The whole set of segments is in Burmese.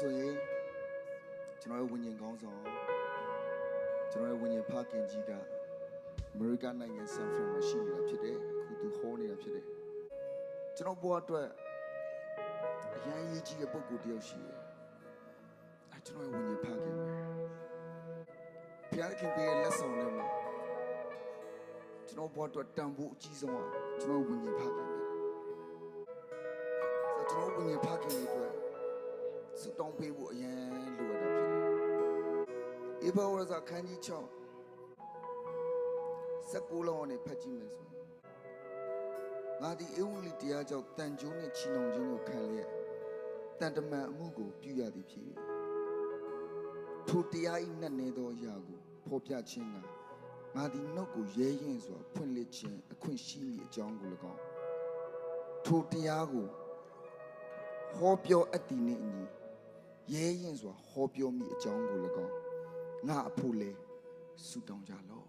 ဆိုရင်ကျွန်တော်ရဲ့ဝิญဉ်ကောင်းဆောင်ကျွန်တော်ရဲ့ဝิญဉ်ဖခင်ကြီးကအမေရိကန်နိုင်ငံဆန်ဖရန်မှာရှိနေတာဖြစ်တယ်အခုသူဟောနေတာဖြစ်တယ်ကျွန်တော်ဘဝအတွက်အရန်ရေးကြီးတဲ့ပုံကိုယ်တစ်ယောက်ရှိတယ်အဲကျွန်တော်ရဲ့ဝิญဉ်ဖခင်ပဲဖခင်ပေးတဲ့လက်ဆောင်တွေမှာကျွန်တော်ဘဝအတွက်တန်ဖိုးအကြီးဆုံးကကျွန်တော်ဝิญဉ်ဖခင်ပဲဆိုတော့ကျွန်တော်ဝิญဉ်ဖခင်တွေအတွက် ဆုတောင်းပေးဖို့အရန်လိုအပ်တာဖြစ်တယ်။ဧဘဝရဇခန်းကြီး6စကူလောနဲ့ဖတ်ကြည့်မယ်ဆိုရင်ငါသည်ဧဝံဂေလိတရားကြောင့်တန်ကြိုးနှင့်ချီနှောင်ခြင်းကိုခံလျက်တန်တမန်အမှုကိုပြုရသည်ဖြစ်၍ထိုတရား၏နတ်နေသောအရာကိုဖော်ပြခြင်းကငါသည်နှုတ်ကိုရဲရင်စွာဖွင့်လှစ်ခြင်းအခွင့်ရှိမည်အကြောင်းကို၎င်းထိုတရားကိုဟောပြောအပ်သည်နှင့်အညီ ရဲရင်စွာဟောပြောမိအကြောင်းကို၎င်းငါအဖို့လဲဆုတောင်းကြလော့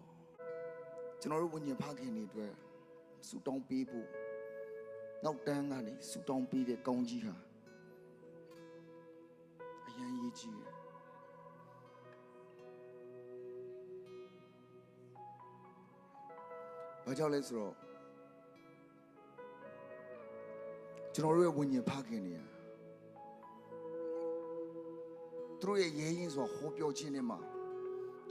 ကျွန်တော်တို့ဝိညာဉ်ဖခင်တွေအတွက်ဆုတောင်းပေးဖို့နောက်တန်းကနေဆုတောင်းပေးတဲ့ကောင်းကြီးဟာအရန်ရေးကြီးတယ်ဘာကြောင့်လဲဆိုတော့ကျွန်တော်တို့ရဲ့ဝိညာဉ်ဖခင်တွေဟာ သူတို့ရဲ့ရဲရင်ဆိုဟောပြောခြင်းနဲ့မှာ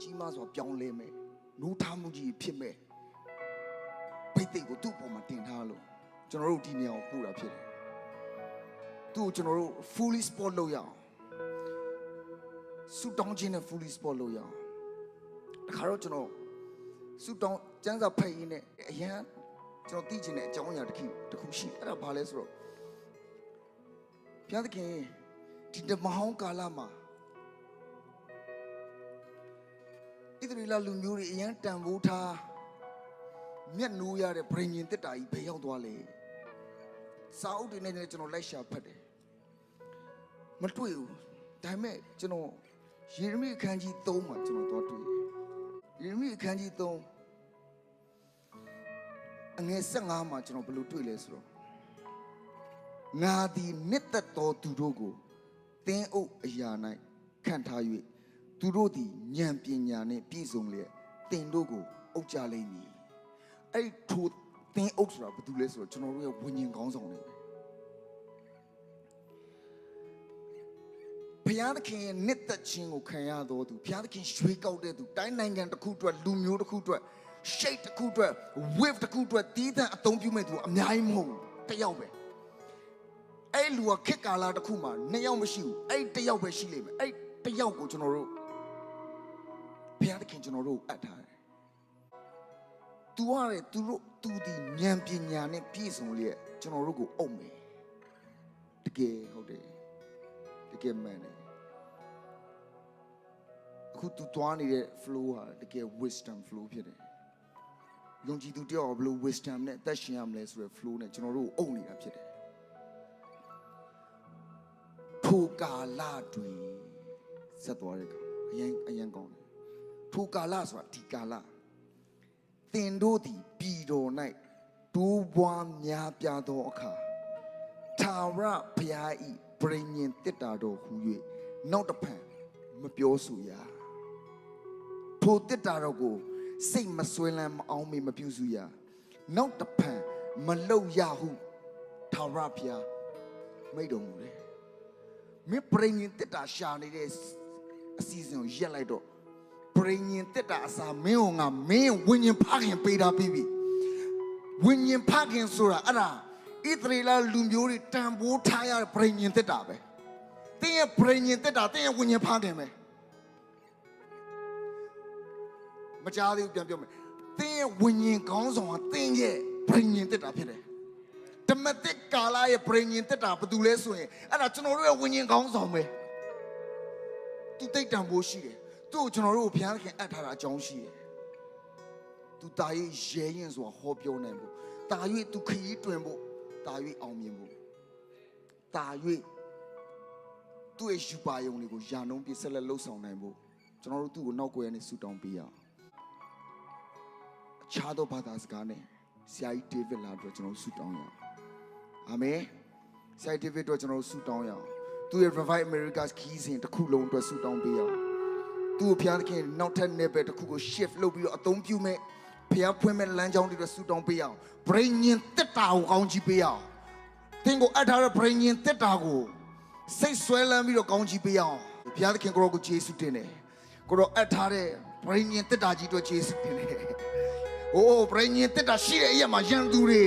ကြီးမားစွာပြောင်းလဲမယ်နူးထားမှုကြီးဖြစ်မယ်ပိတ်သိက်ကိုသူ့ပေါ်မှာတင်ထားလို့ကျွန်တော်တို့ဒီနေရာကိုပို့တာဖြစ်တယ်သူ့ကိုကျွန်တော်တို့ fully sport လုပ်ရအောင်ဆူတောင်းခြင်းနဲ့ fully sport လုပ်ရအောင်တခါတော့ကျွန်တော်ဆူတောင်းစမ်းစာဖတ်ရင်းနဲ့အရန်ကျွန်တော်သိချင်တဲ့အကြောင်းအရာတစ်ခုတစ်ခုရှိတယ်အဲ့ဒါဘာလဲဆိုတော့ဘုရားသခင်ဒီဓမ္မဟောင်းကာလမှာ ဣသရေလလူမျိုးတွေအရန်တန်ဖိုးထားမျက်နှိုးရတဲ့ဗြိဉ္ဉ်တက်တာကြီးဘယ်ရောက်သွားလဲစာအုပ်တွေနဲ့လည်းကျွန်တော်လိုက်ရှာဖတ်တယ်မတွေ့ဘူးဒါပေမဲ့ကျွန်တော်ယေရမိအခန်းကြီး3မှာကျွန်တော်သွားတွေ့တယ်ယေရမိအခန်းကြီး3အငယ်15မှာကျွန်တော်ဘယ်လိုတွေ့လဲဆိုတော့ငါသည်နှစ်သက်သောသူတို့ကိုတင်းအုပ်အရာ၌ခံထား၍ သူတို့သည်ဉာဏ်ပညာနှင့်ပြည့်စုံလျက်တင်တို့ကိုအုပ်ကြလိမ့်မည်အဲ့ဒီထိုတင်းအုပ်ဆိုတာဘာတူလဲဆိုတော့ကျွန်တော်တို့ရဲ့ဝิญဉ်ကောင်းဆောင်တွေပဲဘုရားသခင်ရဲ့နှစ်သက်ခြင်းကိုခံရတော်သူဘုရားသခင်ရွှေကောက်တဲ့သူတိုင်းနိုင်ငံတစ်ခုအတွက်လူမျိုးတစ်ခုအတွက် shape တစ်ခုအတွက် wave တစ်ခုအတွက်တီးသန့်အသုံးပြုမဲ့သူအများကြီးမဟုတ်ဘူးတစ်ယောက်ပဲအဲ့လူကခက်ကာလာတစ်ခုမှာနှစ်ယောက်မရှိဘူးအဲ့တစ်ယောက်ပဲရှိလိမ့်မယ်အဲ့တစ်ယောက်ကိုကျွန်တော်တို့ ဘုရားသခင်ကျွန်တော်တို့ကိုအပ်ထားတယ်။ तू ရတယ်သူတို့ तू ဒီဉာဏ်ပညာနဲ့ပြည့်စုံလျက်ကျွန်တော်တို့ကိုအုပ်မယ်။တကယ်ဟုတ်တယ်။တကယ်မှန်တယ်။အခု तू တွားနေတဲ့ flow ဟာတကယ် wisdom flow ဖြစ်တယ်။ယုံကြည်သူတယောက်ကဘယ်လို wisdom နဲ့အသက်ရှင်ရမလဲဆိုတဲ့ flow နဲ့ကျွန်တော်တို့ကိုအုပ်နေတာဖြစ်တယ်။ ထိုကာလတွင်ဆက်သွားတဲ့ကောင်အရင်အရင်ကောင်းတယ် ထိုကာလဆိုတာဒီကာလသင်တို့သည်ပြည်တော်၌တိုးပွားများပြားသောအခါသာရဘုရားဤပြိညင်တစ်တာတော်ဟူ၍နောက်တစ်ဖန်မပြောဆိုရထိုတစ်တာတော်ကိုစိတ်မဆွဲလန်းမအောင်မေမပြုစုရနောက်တစ်ဖန်မလုံရဟုသာရဘုရားမိတ်တော်မူတယ်မင်းပရိညင်တက်တာရှာနေတဲ့အစီအစဉ်ကိုရက်လိုက်တော့ ပရိညင်တက်တာအစားမင်းကငါမင်းဝิญဉ်ဖခင်ပေးတာပြီးပြီဝิญဉ်ဖခင်ဆိုတာအဲ့ဒါဣသရေလလူမျိုးတွေတန်ဖိုးထားရတဲ့ပရိညင်တက်တာပဲတင်းရဲ့ပရိညင်တက်တာတင်းရဲ့ဝิญဉ်ဖခင်ပဲမကြားသေးဘူးပြန်ပြောမယ်တင်းရဲ့ဝิญဉ်ခေါင်းဆောင်ကတင်းရဲ့ပရိညင်တက်တာဖြစ်တယ် ဓမ္မတိကာလရဲ့ပြိညင်တက်တာဘာတူလဲဆိုရင်အဲ့ဒါကျွန်တော်တို့ရဲ့ဝิญဉ်ကောင်းဆောင်ပဲသူတိတ်တံဖို့ရှိတယ် သူ့ကိုကျွန်တော်တို့ကိုဘုရားခင်အပ်ထားတာအကြောင်းရှိတယ်သူတာ၍ရဲရင်ဆိုတာဟောပြောနိုင်ဖို့တာ၍သူခရီးတွင်ဖို့တာ၍အောင်မြင်ဖို့တာ၍သူ့ရဲ့ယူပါယုံတွေကိုယာနှုံးပြဆက်လက်လှုပ်ဆောင်နိုင်ဖို့ကျွန်တော်တို့သူ့ကိုနောက်ကိုရနေဆူတောင်းပေးရအောင်အခြားသောဘာသာစကားနဲ့ဆရာကြီးဒေးဗစ်လာအတွက်ကျွန်တော်တို့ဆူတောင်းရအောင်အာမင်ဆိုင်ဒေးဗစ်တို့ကျွန်တော်တို့ဆုတောင်းရအောင်သူ့ရဲ့ Revive America's ခီးစဉ်တစ်ခုလုံးအတွက်ဆုတောင်းပေးအောင် သူ့ကိုဘုရားသခင်နောက်ထပ် level တစ်ခုကို shift လုပ်ပြီးတော့အသုံးပြုမဲ့ဘုရားဖွင့်မဲ့လမ်းကြောင်းတွေအတွက်ဆုတောင်းပေးအောင် brain ညင်တက်တာကိုကောင်းကြီးပေးအောင်သင်ကိုအပ်ထားတဲ့ brain ညင်တက်တာကိုစိတ်ဆွဲလန်းပြီးတော့ကောင်းကြီးပေးအောင်ဘုရားသခင်ကိုရောကိုယေရှုတင်တယ်ကိုရောအပ်ထားတဲ့ brain ညင်တက်တာကြီးအတွက်ယေရှုတင်တယ်။အိုးပရိညင်တက်တာရှိတဲ့အရက်မှာရန်သူတွေ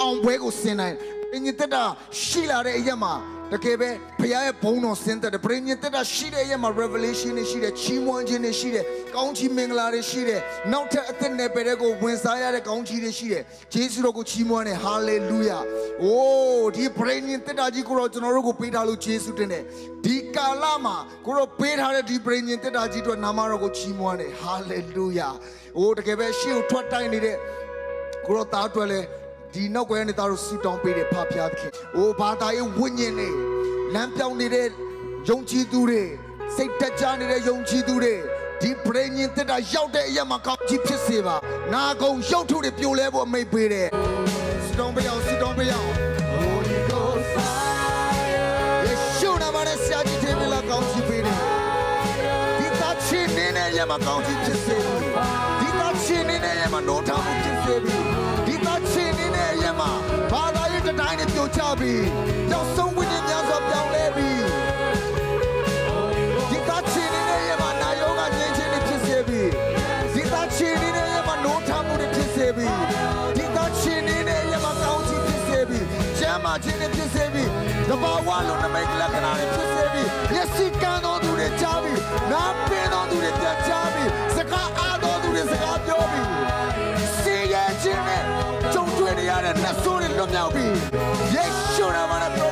အောင်ပွဲကိုဆင်နိုင်ပရိညင်တက်တာရှိလာတဲ့အရက်မှာ တကယ်ပဲဘုရားရဲ့ဘုန်းတော်ဆင်းသက်တယ်ပရိညင်တက်တာရှိတဲ့အရက်မှာ revelation တွေရှိတယ်ချီးမွမ်းခြင်းတွေရှိတယ်ကောင်းချီးမင်္ဂလာတွေရှိတယ်နောက်ထပ်အသက်နယ်ပယ်တဲ့ကိုဝင်စားရတဲ့ကောင်းချီးတွေရှိတယ်ဂျေဇုတော်ကိုချီးမွမ်းတယ် hallelujah အိုးဒီပရိညင်တက်တာကြီးကိုတော့ကျွန်တော်တို့ကိုပေးထားလို့ဂျေဇုတင်တယ်ဒီကာလမှာကိုတော့ပေးထားတဲ့ဒီပရိညင်တက်တာကြီးတို့နာမတော်ကိုချီးမွမ်းတယ် hallelujah အိုးတကယ်ပဲရှေ့ကိုထွက်တိုင်းနေတဲ့ကိုရောသားအတွက်လဲ ဒီနောက်ကွယ်ကနေသားတို့ဆူတောင်းပေးတယ်ဖဖျားသခင်။အိုးဘာသာရေးဝိညာဉ်တွေလမ်းပြောင်းနေတဲ့ယုံကြည်သူတွေစိတ်တက်ကြနေတဲ့ယုံကြည်သူတွေဒီပရိညင်တက်တာရောက်တဲ့အရက်မှာကောင်းကြီးဖြစ်စေပါ။နာကုံရုပ်ထုတွေပြိုလဲဖို့အမိတ်ပေးတယ်။ဆူတောင်းပေးအောင်ဆူတောင်းပေးအောင် Holy Ghost fire ယေရှုနာမနဲ့ဆရာကြီးတင်လာကောင်းကြီးပေးတယ်။ဒီသားချင်းနေတဲ့ရက်မှာကောင်းကြီးဖြစ်စေဘူးဒီသားချင်းနေတဲ့ရက်မှာတော့ထားမှုဖြစ်စေ တစ်တိုင်းနဲ့ပြိုချပြီးနောက်ဆုံးဝိညာဉ်များစွာပြောင်းလဲပြီးဒီသားချင်းနေတဲ့ရက်မှာနာယောဂငြိမ်းခြင်းတွေဖြစ်စေပြီးဒီသားချင်းနေတဲ့ရက်မှာနိုးထားမှုတွေဖြစ်စေပြီးဒီသားချင်းနေတဲ့ရက်မှာကောင်းချီးဖြစ်စေပြီးကျမ်းမာခြင်းတွေဖြစ်စေပြီးတဘာဝလုံးနမိတ်လက္ခဏာတွေဖြစ်စေပြီးမျက်စိကန်းသောသူတွေကြားပြီးနားပင်သောသူတွေပြန်ကြား နှဆိုးတွေလွတ်မြောက်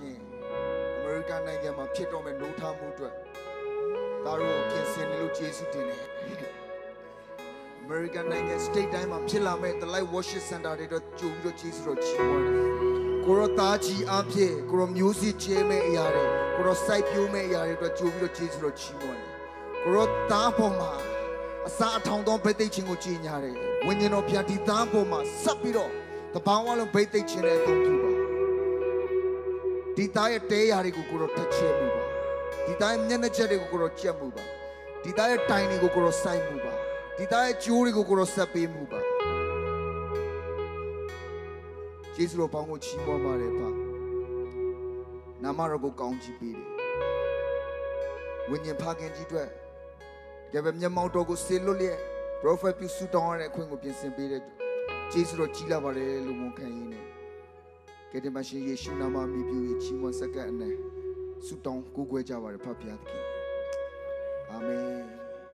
ခင်အမေရိကန်နိုင်ငံမှာဖြစ်တော့မဲ့နှိုးထားမှုအတွက်ဒါတို့ပြင်ဆင်နေလို့ကျေးဇူးတင်တယ်။ American နိုင်ငံ state တိုင်းမှာဖြစ်လာမဲ့ The Light Worship Center တွေတော့ကြိုပြီးတော့ကျေးဇူးတော်ချီးမွမ်းတယ်။ကိုရောသားကြီးအဖြစ်ကိုရောမျိုးစစ်ကျဲမဲ့အရာတွေကိုရောစိုက်ပျိုးမဲ့အရာတွေအတွက်ကြိုပြီးတော့ကျေးဇူးတော်ချီးမွမ်းတယ်။ကိုရောသားပေါ်မှာအစာအထောင်သောဗိတ်သိက်ခြင်းကိုကြီးညာတယ်။ဝိညာဉ်တော်ပြန်ဒီသားပေါ်မှာဆက်ပြီးတော့တပောင်းအလုံးဗိတ်သိက်ခြင်းနဲ့အသုံးပြုပါ။ ဒီသားရဲ့တဲရာတွေကိုကိုရောထက်ချဲမှုပါ။ဒီသားရဲ့မျက်နှာချက်တွေကိုကိုရောကြက်မှုပါ။ဒီသားရဲ့တိုင်တွေကိုကိုရောစိုက်မှုပါ။ဒီသားရဲ့ကြိုးတွေကိုကိုရောဆက်ပေးမှုပါ။ယေရှုတော်ပေါင်းကိုချီးမွမ်းပါတယ်ပါ။နာမတော်ကိုကောင်းချီးပေးတယ်။ဝိညာဉ်ဖခင်ကြီးအတွက်တကယ်ပဲမျက်မှောက်တော်ကိုဆေလွတ်လျက် prophet ပြုဆုတောင်းရတဲ့အခွင့်ကိုပြင်ဆင်ပေးတဲ့အတွက်ယေရှုတော်ကြီးလာပါတယ်လို့ဝန်ခံရင်းနဲ့ ကယ်တင်ပါရှင်ယေရှုနာမမြည်ပြု၍ချီးမွမ်းစက္ကန့်အနံဆုတောင်းကိုးကွယ်ကြပါရဖခင်သခင်အာမင်